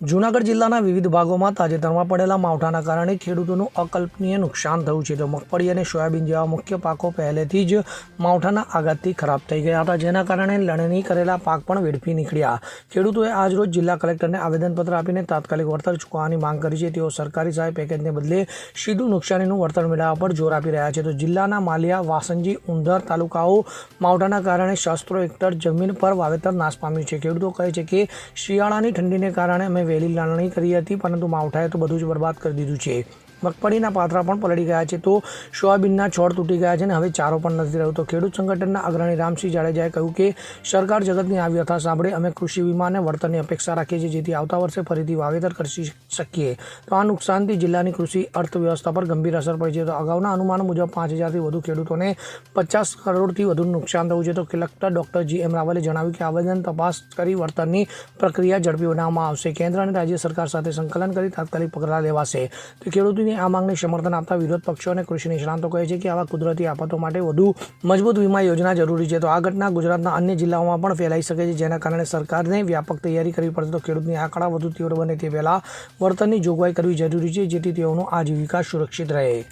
જૂનાગઢ જિલ્લાના વિવિધ ભાગોમાં તાજેતરમાં પડેલા માવઠાના કારણે ખેડૂતોનું અકલ્પનીય નુકસાન થયું છે. તો મગફળી અને સોયાબીન જેવા મુખ્ય પાકો પહેલેથી જ માવઠાના આઘાતથી ખરાબ થઈ ગયા હતા, જેના કારણે લણણી કરેલા પાક પણ વેડફી નીકળ્યા. ખેડૂતોએ આજરોજ જિલ્લા કલેક્ટરને આવેદનપત્ર આપીને તાત્કાલિક વળતર ચૂકવવાની માંગ કરી છે. તેઓ સરકારી સહાય પેકેજને બદલે સીધું નુકસાનીનું વળતર મેળવવા પર જોર આપી રહ્યા છે. તો જિલ્લાના માલિયા, વાસંજી ઉંધર તાલુકાઓ માવઠાના કારણે શસ્ત્રો હેક્ટર જમીન પર વાવેતર નાશ પામ્યું છે. ખેડૂતો કહે છે કે શિયાળાની ઠંડીને કારણે અમે વહેલી લાણણી કરી હતી પરંતુ માવઠાએ તો બધું જ બરબાદ કરી દીધું છે. મગફળીના પાથરા પણ પલળી ગયા છે. તો સોયાબીનના છોડ તૂટી ગયા છે અને હવે ચારો પણ નથી રહ્યો. તો ખેડૂત સંગઠનના અગ્રણી રામસિંહ જાડેજાએ કહ્યું કે સરકાર જગતની આ વ્યથા સાંભળે અમે કૃષિ વીમા અને વળતરની અપેક્ષા રાખીએ છીએ, જેથી આવતા વર્ષે ફરીથી વાવેતર કરી શકીએ. તો આ નુકસાનથી જિલ્લાની કૃષિ અર્થવ્યવસ્થા પર ગંભીર અસર પડી છે. તો અગાઉના અનુમાન મુજબ પાંચ હજારથી વધુ ખેડૂતોને પચાસ કરોડથી વધુ નુકસાન થયું છે. તો કલેક્ટર ડોક્ટર જી એમ રાવલે જણાવ્યું કે આવેદન તપાસ કરી વળતરની પ્રક્રિયા ઝડપી બનાવવામાં આવશે. કેન્દ્ર અને રાજ્ય સરકાર સાથે સંકલન કરી તાત્કાલિક પગલાં લેવાશે. તો ખેડૂતોની આ માંગને સમર્થન આપતા વિરોધ પક્ષો અને કૃષિ નિષ્ણાંતો કહે છે કે આવા કુદરતી આફતો માટે વધુ મજબૂત વીમા યોજના જરૂરી છે. તો આ ઘટના ગુજરાતના અન્ય જિલ્લાઓમાં પણ ફેલાઈ શકે છે, જેના કારણે સરકારને વ્યાપક તૈયારી કરવી પડશે. તો ખેડૂતની આંકડા વધુ તીવ્ર બને તે પહેલાં વળતરની જોગવાઈ કરવી જરૂરી છે, જેથી તેઓનું આજીવિકા સુરક્ષિત રહે.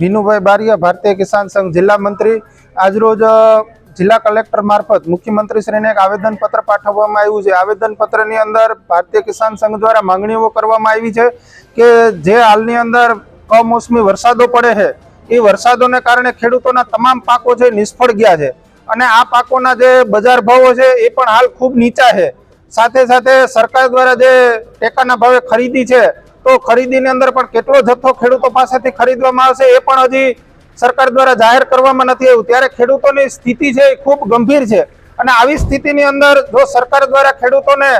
વિનુભાઈ બારિયા, ભારતીય કિસાન સંઘ જિલ્લા મંત્રી. આજરોજ જિલ્લા કલેક્ટર મારફત મુખ્યમંત્રીશ્રીને એક આવેદનપત્ર પાઠવવામાં આવ્યું છે. આવેદનપત્રની અંદર ભારતીય કિસાન સંઘ દ્વારા માંગણીઓ કરવામાં આવી છે કે જે હાલની અંદર કમોસમી વરસાદો પડે છે, એ વરસાદોને કારણે ખેડૂતોના તમામ પાકો છે નિષ્ફળ ગયા છે અને આ પાકોના જે બજાર ભાવો છે એ પણ હાલ ખૂબ નીચા છે. સાથે સાથે સરકાર દ્વારા જે ટેકાના ભાવે ખરીદી છે, તો ખરીદીની અંદર પણ કેટલો જથ્થો ખેડૂતો પાસેથી ખરીદવામાં આવશે એ પણ હજી સરકાર દ્વારા જાહેર કરવામાં નથી આવ્યું. ત્યારે ખેડૂતોની સ્થિતિ છે એ ખૂબ ગંભીર છે. અને આવી સ્થિતિની અંદર જો સરકાર દ્વારા ખેડૂતોને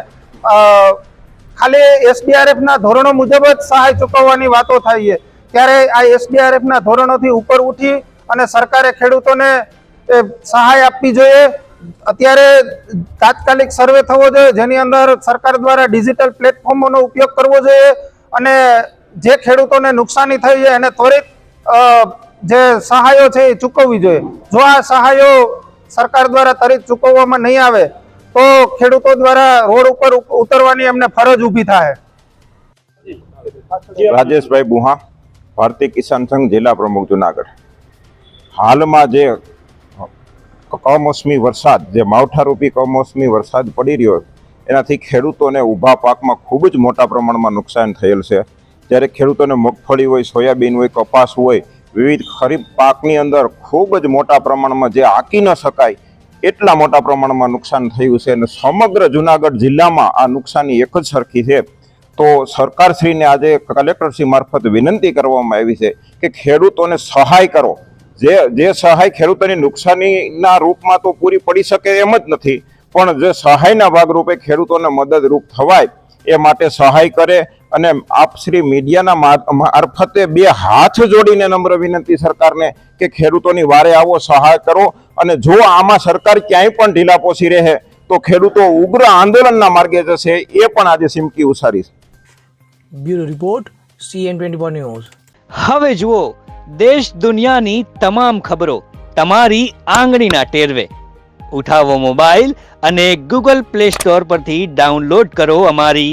ખાલી એસડીઆરએફના ધોરણો મુજબ જ સહાય ચૂકવવાની વાતો થાય છે, ત્યારે આ એસડીઆરએફના ધોરણોથી ઉપર ઉઠી અને સરકારે ખેડૂતોને સહાય આપવી જોઈએ. અત્યારે તાત્કાલિક સર્વે થવો જોઈએ, જેની અંદર સરકાર દ્વારા ડિજિટલ પ્લેટફોર્મોનો ઉપયોગ કરવો જોઈએ અને જે ખેડૂતોને નુકસાની થઈ છે એને ત્વરિત જે સહાયો છે એ ચૂકવવી જોઈએ. જો આ સહાયો સરકાર દ્વારા ત્વરિત ચૂકવવામાં નહીં આવે, તો ખેડૂતો દ્વારા રોડ ઉપર ઉતરવાની એમને ફરજ ઊભી થાય. રાજેશભાઈ બુહા ભારતીય કિસાન સંઘ જિલ્લા પ્રમુખ, જુનાગઢ. હાલમાં જે કમોસમી વરસાદ, જે માવઠારૂપી કમોસમી વરસાદ પડી રહ્યો એનાથી ખેડૂતોને ઊભા પાકમાં ખૂબ જ મોટા પ્રમાણમાં નુકસાન થયેલ છે. જ્યારે ખેડૂતોને મગફળી હોય, સોયાબીન હોય, કપાસ હોય વિવિધ ખરીફ પાકની અંદર ખૂબ જ મોટા પ્રમાણમાં જે આંકી ન શકાય, એટલા મોટા પ્રમાણમાં નુકસાન થયું છે અને સમગ્ર જુનાગઢ જિલ્લામાં આ નુકસાની એક જ સરખી છે. તો સરકારશ્રીને આજે કલેક્ટરશ્રી મારફત વિનંતી કરવામાં આવી છે કે ખેડૂતોને સહાય કરો. જે જે સહાય ખેડૂતોની નુકસાનીના રૂપમાં તો પૂરી પડી શકે એમ જ નથી, પણ જે સહાયના ભાગરૂપે ખેડૂતોને મદદરૂપ થવાય એ માટે સહાય કરે અને આપ શ્રી મીડિયાના મારફતે બે હાથ જોડીને નમ્ર વિનંતી સરકારને કે ખેડૂતોની વારે આવો સહાય કરો અને જો આમાં સરકાર ક્યાંય પણ ઢીલા પોસી રહે તો ખેડૂતો ઉગ્ર આંદોલનના માર્ગે જશે એ પણ આજે સિમકી ઉસારી છે. Bureau report CN twenty news. હવે જુઓ દેશ દુનિયાની તમામ ખબરો તમારી આંગળીના ટેરવે. ઉઠાવો મોબાઈલ અને ગૂગલ પ્લે સ્ટોર પરથી ડાઉનલોડ કરો અમારી